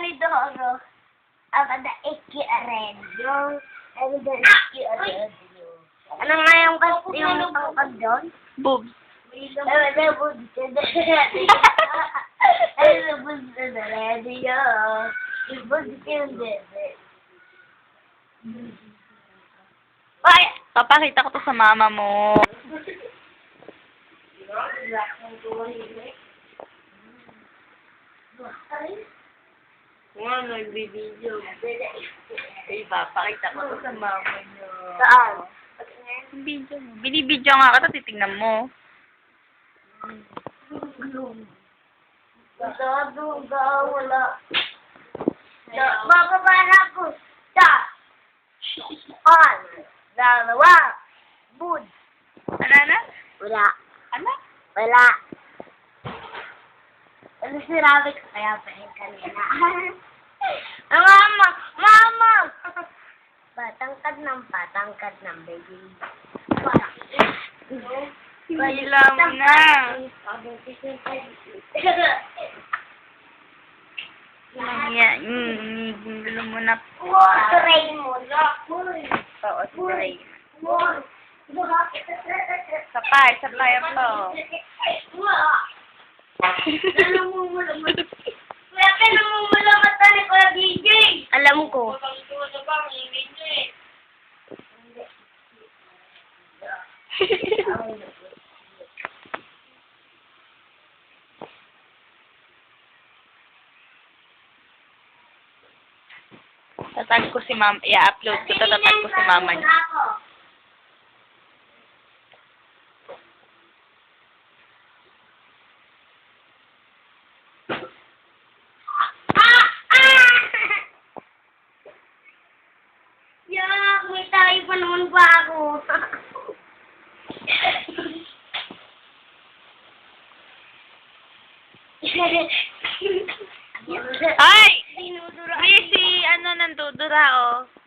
ni Doro. Ako na ikiarenyo. Ano na ikiarenyo? Ano nga yung kas yung pangkad doon? Boobs. Ano na bud ka na Ano na bud ka na radio? Ibud ka yung bebe. Ay! Papakita ko to sa mama mo. Nga, nagbibideo. Ay, papakita ko to sa mama niyo. Saan? Video mo. Binibidyo nga ka titignan mo. Masyado ka, wala. Bababa na ako. Sa. On. Dalawa. Bud. Ano na? Wala. Ano? Wala. Ano sinabi ko kaya pa yun kanina? Ah, mama! Mama! Patangkad ng patangkad ng baby. Hila mo na. Yan. Gulo mo na. Wow, Raymond. Oo, spray. Wow. Sapay, sapay ako. Kuya, pinamumula mata ni Kuya DJ. Alam ko. Tatag ko si mama. I-upload ko. Tatatag ko si mama niya. Ah! Ah! Yak, may tayo pa naman ba ako? Ay! Dinudura. Busy, ano, nandudura, oh.